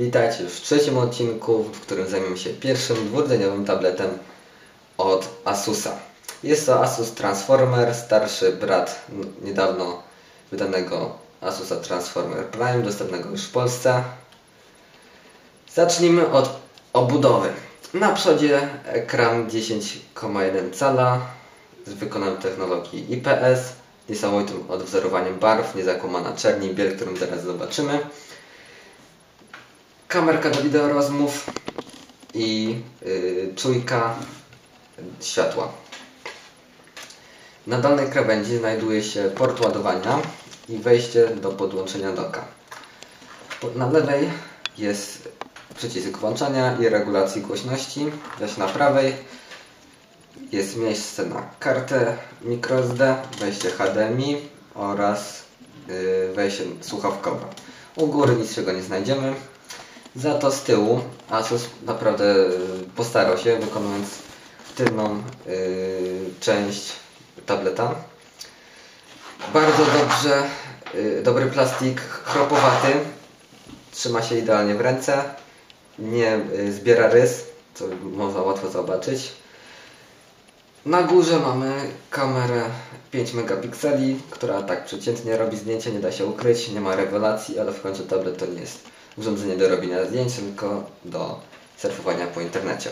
Witajcie w trzecim odcinku, w którym zajmiemy się pierwszym dwurdzeniowym tabletem od Asusa. Jest to Asus Transformer, starszy brat niedawno wydanego Asusa Transformer Prime, dostępnego już w Polsce. Zacznijmy od obudowy. Na przodzie ekran 10,1 cala z wykonaniem technologii IPS, niesamowitym odwzorowaniem barw, niezakłamana czerni biel, którą zaraz zobaczymy kamerka do wideo rozmów i yy, czujka światła. Na dolnej krawędzi znajduje się port ładowania i wejście do podłączenia doka. Na lewej jest przycisk włączania i regulacji głośności, zaś na prawej jest miejsce na kartę microSD, wejście HDMI oraz yy, wejście słuchawkowe. U góry niczego nie znajdziemy. Za to z tyłu Asus naprawdę postarał się wykonując tylną yy, część tableta. Bardzo dobrze, yy, dobry plastik, chropowaty, trzyma się idealnie w ręce, nie yy, zbiera rys, co można łatwo zobaczyć. Na górze mamy kamerę 5 megapikseli, która tak przeciętnie robi zdjęcie, nie da się ukryć, nie ma rewelacji, ale w końcu tablet to nie jest urządzenie do robienia zdjęć, tylko do surfowania po internecie.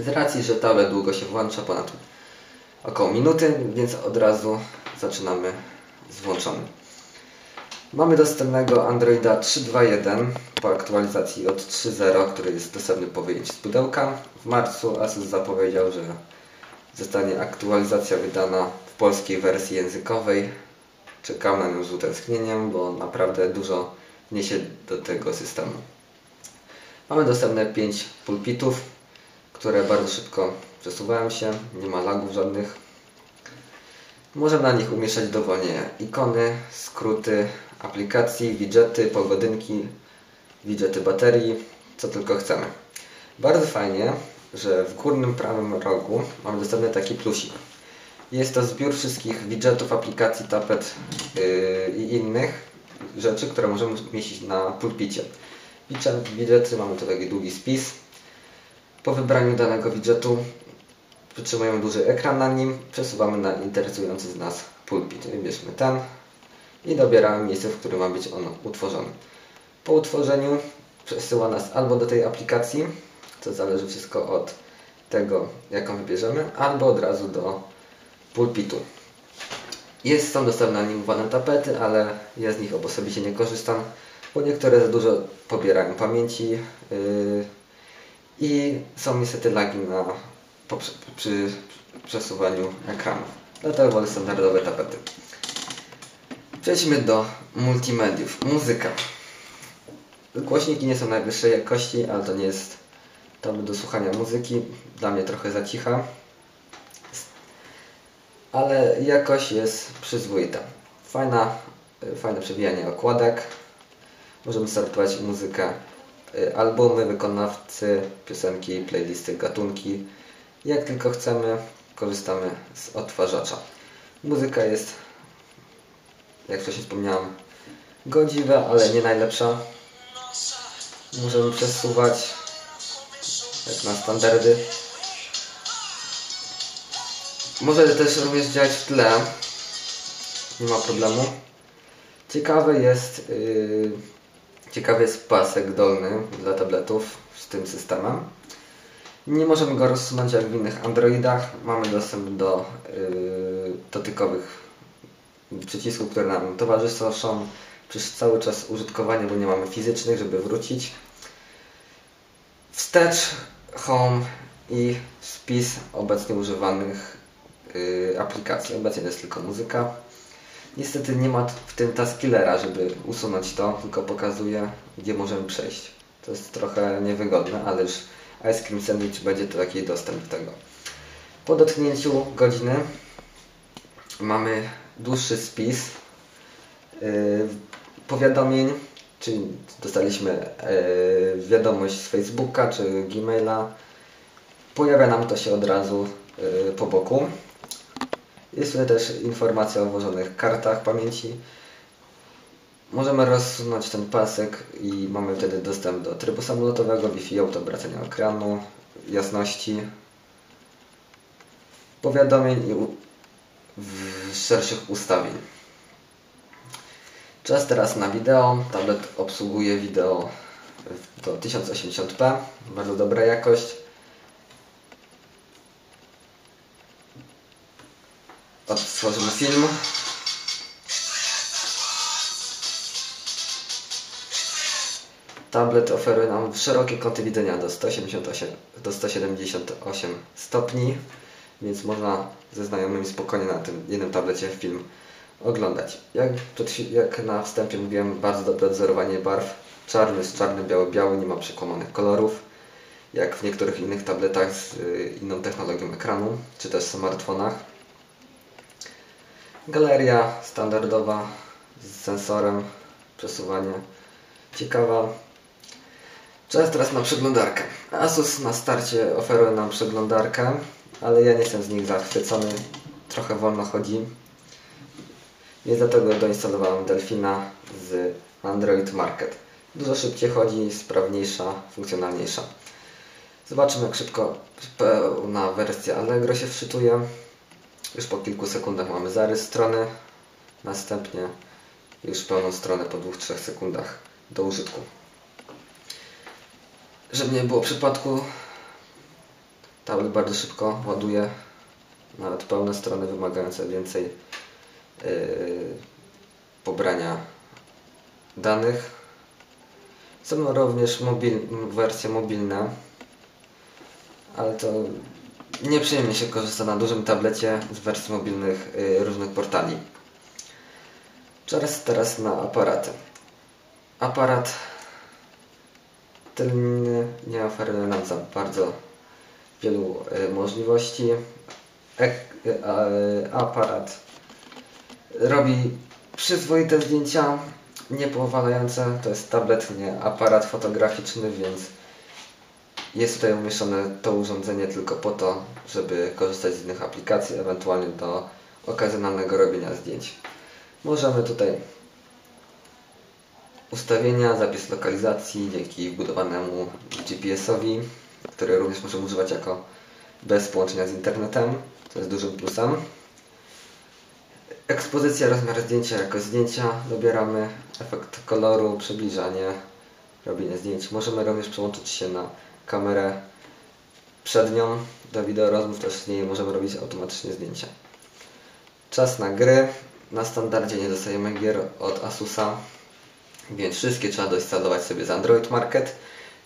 Z racji, że tablet długo się włącza, ponad około minuty, więc od razu zaczynamy z włączonym. Mamy dostępnego Androida 3.2.1 po aktualizacji od 3.0, który jest dostępny po wyjęciu z pudełka. W marcu Asus zapowiedział, że zostanie aktualizacja wydana w polskiej wersji językowej. Czekam na nią z utęsknieniem, bo naprawdę dużo wniesie do tego systemu. Mamy dostępne 5 pulpitów, które bardzo szybko przesuwają się, nie ma lagów żadnych. Możemy na nich umieszczać dowolnie ikony, skróty aplikacji, widgety, pogodynki, widgety baterii, co tylko chcemy. Bardzo fajnie, że w górnym prawym rogu mamy dostępny taki plusik. Jest to zbiór wszystkich widgetów, aplikacji, tapet yy, i innych, rzeczy, które możemy mieścić na pulpicie. Widgety mamy tu taki długi spis. Po wybraniu danego widgetu przytrzymujemy duży ekran na nim, przesuwamy na interesujący z nas pulpit. Wybierzmy ten i dobieramy miejsce, w którym ma być on utworzony. Po utworzeniu przesyła nas albo do tej aplikacji, to zależy wszystko od tego, jaką wybierzemy, albo od razu do pulpitu. Jest, są dostępne animowane tapety, ale ja z nich osobiście nie korzystam, bo niektóre za dużo pobierają pamięci yy, i są niestety lagi na, po, przy przesuwaniu ekranu. Dlatego wolę standardowe tapety. Przejdźmy do multimediów. Muzyka. Głośniki nie są najwyższej jakości, ale to nie jest tam do słuchania muzyki. Dla mnie trochę za cicha ale jakość jest przyzwoita. Fajna, y, fajne przewijanie okładek. Możemy startować muzykę, y, albumy, wykonawcy, piosenki, playlisty, gatunki. Jak tylko chcemy, korzystamy z odtwarzacza. Muzyka jest, jak wcześniej wspomniałem, godziwa, ale nie najlepsza. Możemy przesuwać jak na standardy. Może też również działać w tle. Nie ma problemu. Ciekawy jest, yy, ciekawy jest pasek dolny dla tabletów z tym systemem. Nie możemy go rozsunąć jak w innych Androidach. Mamy dostęp do yy, dotykowych przycisków, które nam towarzyszą przez cały czas użytkowania, bo nie mamy fizycznych, żeby wrócić. Wstecz, home i spis obecnie używanych aplikacji. Obecnie to jest tylko muzyka. Niestety nie ma w tym taskillera, żeby usunąć to, tylko pokazuje, gdzie możemy przejść. To jest trochę niewygodne, ale już Ice Cream Sandwich będzie to taki dostęp do tego. Po dotknięciu godziny mamy dłuższy spis yy, powiadomień, czyli dostaliśmy yy, wiadomość z Facebooka czy Gmaila. Pojawia nam to się od razu yy, po boku. Jest tutaj też informacja o włożonych kartach pamięci. Możemy rozsunąć ten pasek i mamy wtedy dostęp do trybu samolotowego, Wi-Fi, obracania ekranu, jasności, powiadomień i szerszych ustawień. Czas teraz na wideo. Tablet obsługuje wideo do 1080p, bardzo dobra jakość. Odtworzymy film. Tablet oferuje nam szerokie kąty widzenia do 188, do 178 stopni, więc można ze znajomymi spokojnie na tym jednym tablecie film oglądać. Jak, jak na wstępie mówiłem, bardzo dobre odzorowanie barw. Czarny jest czarny, biały, biały, nie ma przekłamanych kolorów. Jak w niektórych innych tabletach z y, inną technologią ekranu, czy też smartfonach. Galeria standardowa z sensorem, przesuwanie ciekawa. Czas teraz na przeglądarkę. Asus na starcie oferuje nam przeglądarkę, ale ja nie jestem z nich zachwycony. Trochę wolno chodzi. Więc dlatego doinstalowałem Delfina z Android Market. Dużo szybciej chodzi, sprawniejsza, funkcjonalniejsza. Zobaczymy jak szybko pełna wersja Allegro się wczytuje. Już po kilku sekundach mamy zarys strony. Następnie już pełną stronę po 2-3 sekundach do użytku. Żeby nie było przypadku, tablet bardzo szybko ładuje. Nawet pełne strony wymagające więcej yy, pobrania danych. Są również mobil, wersje mobilne, ale to nieprzyjemnie się korzysta na dużym tablecie z wersji mobilnych yy, różnych portali. Czas teraz na aparaty. Aparat tylny nie oferuje nam za bardzo wielu y, możliwości. Y, a, y, aparat robi przyzwoite zdjęcia, niepowalające. To jest tablet, nie aparat fotograficzny, więc jest tutaj umieszczone to urządzenie tylko po to, żeby korzystać z innych aplikacji, ewentualnie do okazjonalnego robienia zdjęć. Możemy tutaj ustawienia, zapis lokalizacji dzięki wbudowanemu GPS-owi, który również możemy używać jako bez połączenia z internetem, co jest dużym plusem. Ekspozycja, rozmiar zdjęcia jako zdjęcia dobieramy, efekt koloru, przybliżanie, robienie zdjęć. Możemy również przełączyć się na kamerę przednią do wideorozmów, też z niej możemy robić automatycznie zdjęcia. Czas na gry. Na standardzie nie dostajemy gier od Asusa, więc wszystkie trzeba doinstalować sobie z Android Market.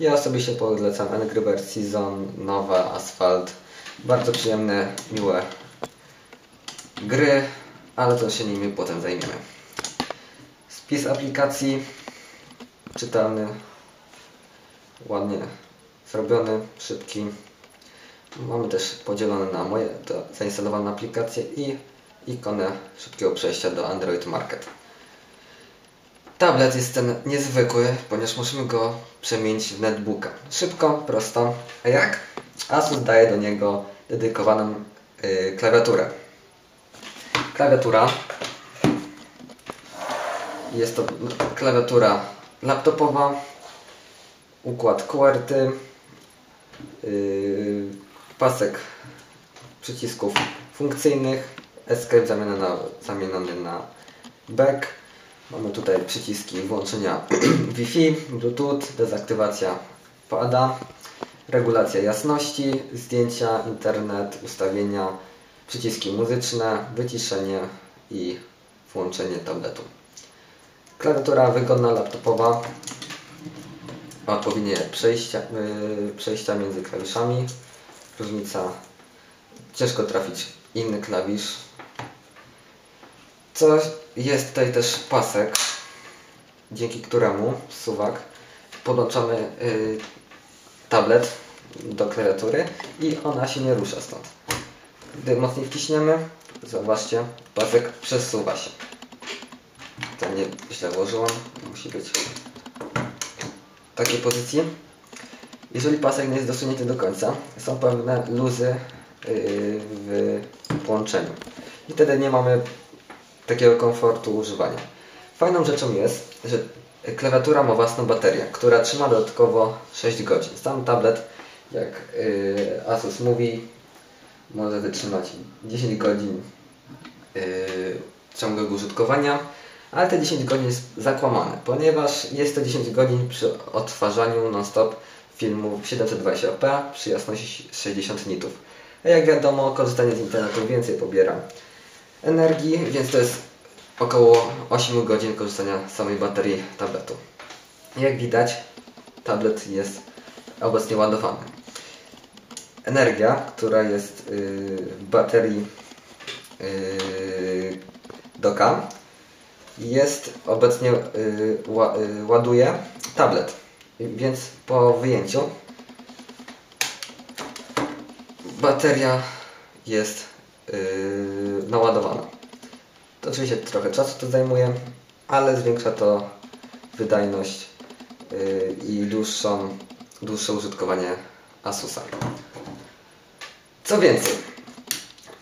Ja osobiście polecam Angry Birds Season, Nowa, Asphalt. Bardzo przyjemne, miłe gry, ale to się nimi potem zajmiemy. Spis aplikacji czytelny, ładnie zrobiony, szybki. Mamy też podzielone na moje zainstalowane aplikacje i ikonę szybkiego przejścia do Android Market. Tablet jest ten niezwykły, ponieważ musimy go przemienić w netbooka. Szybko, prosto. A jak? Asus daje do niego dedykowaną yy, klawiaturę. Klawiatura jest to klawiatura laptopowa, układ QWERTY, pasek przycisków funkcyjnych, escape zamieniony na, zamieniony na back. Mamy tutaj przyciski włączenia Wi-Fi, Bluetooth, dezaktywacja pada, regulacja jasności, zdjęcia, internet, ustawienia, przyciski muzyczne, wyciszenie i włączenie tabletu. Klawiatura wygodna, laptopowa, ma odpowiednie przejścia, yy, przejścia między klawiszami, różnica, ciężko trafić inny klawisz. Co jest tutaj też pasek, dzięki któremu suwak podłączamy yy, tablet do klawiatury i ona się nie rusza stąd. Gdy mocniej wciśniemy, zobaczcie, pasek przesuwa się. To nie źle włożyłam, musi być takiej pozycji. Jeżeli pasek nie jest dosunięty do końca, są pewne luzy yy, w połączeniu. I wtedy nie mamy takiego komfortu używania. Fajną rzeczą jest, że klawiatura ma własną baterię, która trzyma dodatkowo 6 godzin. Sam tablet, jak yy, Asus mówi, może wytrzymać 10 godzin yy, ciągłego użytkowania, ale te 10 godzin jest zakłamane, ponieważ jest to 10 godzin przy odtwarzaniu non-stop filmu 720p przy jasności 60 nitów. A jak wiadomo, korzystanie z internetu więcej pobiera energii, więc to jest około 8 godzin korzystania z samej baterii tabletu. Jak widać, tablet jest obecnie ładowany. Energia, która jest w baterii yy, doka, jest obecnie yy, ładuje tablet. Więc po wyjęciu bateria jest yy, naładowana. To oczywiście trochę czasu to zajmuje, ale zwiększa to wydajność i dłuższą, dłuższe użytkowanie Asusa. Co więcej,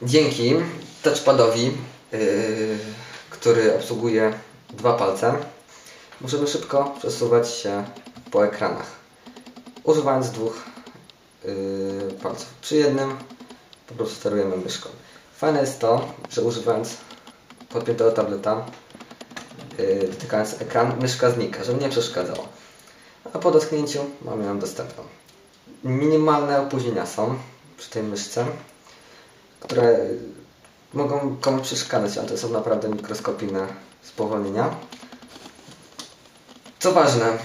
dzięki touchpadowi, yy, który obsługuje dwa palce, możemy szybko przesuwać się po ekranach, używając dwóch yy, palców. Przy jednym po prostu sterujemy myszką. Fajne jest to, że używając podpiętego tableta, yy, dotykając ekran, myszka znika, żeby nie przeszkadzało. A po dotknięciu mamy ją dostępną. Minimalne opóźnienia są przy tej myszce, które mogą komuś przeszkadzać, ale to są naprawdę mikroskopijne spowolnienia. Co ważne,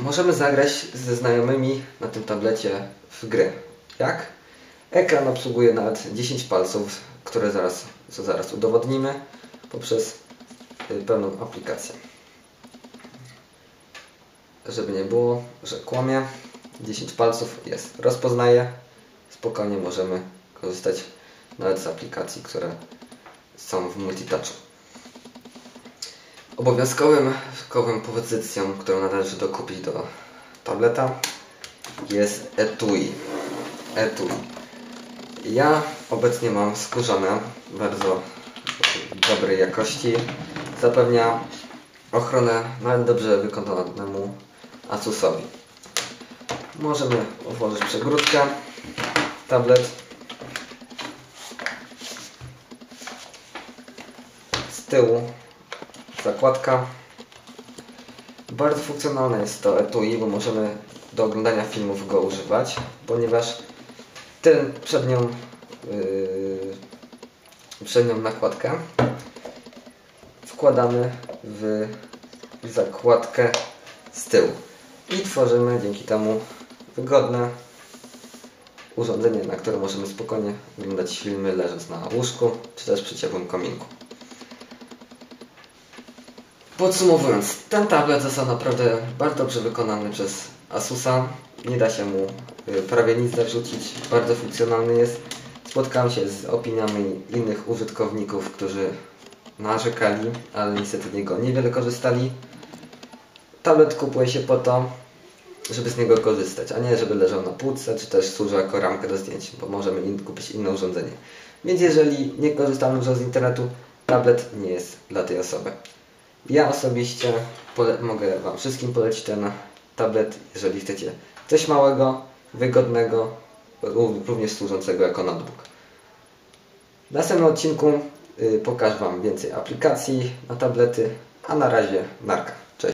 możemy zagrać ze znajomymi na tym tablecie w gry. Jak? Ekran obsługuje nawet 10 palców, które zaraz, co zaraz udowodnimy poprzez y, pełną aplikację. Żeby nie było, że kłamie, 10 palców jest. Rozpoznaje, spokojnie możemy korzystać nawet z aplikacji, które są w multitouchu. Obowiązkowym pozycją, którą należy dokupić do tableta jest etui. etui. Ja obecnie mam skórzane, bardzo dobrej jakości. Zapewnia ochronę nawet dobrze wykonanemu Asusowi. Możemy włożyć przegródkę, tablet tyłu zakładka. Bardzo funkcjonalne jest to etui, bo możemy do oglądania filmów go używać, ponieważ ten przednią, yy, przednią nakładkę wkładamy w zakładkę z tyłu i tworzymy dzięki temu wygodne urządzenie, na którym możemy spokojnie oglądać filmy leżąc na łóżku czy też przy ciepłym kominku. Podsumowując, ten tablet został naprawdę bardzo dobrze wykonany przez Asusa. Nie da się mu y, prawie nic zarzucić, bardzo funkcjonalny jest. Spotkałem się z opiniami innych użytkowników, którzy narzekali, ale niestety niego niewiele korzystali. Tablet kupuje się po to, żeby z niego korzystać, a nie żeby leżał na półce, czy też służył jako ramkę do zdjęć, bo możemy kupić inne urządzenie. Więc jeżeli nie korzystamy dużo z internetu, tablet nie jest dla tej osoby. Ja osobiście mogę Wam wszystkim polecić ten tablet, jeżeli chcecie coś małego, wygodnego, również służącego jako notebook. W następnym odcinku y, pokażę Wam więcej aplikacji na tablety, a na razie narka.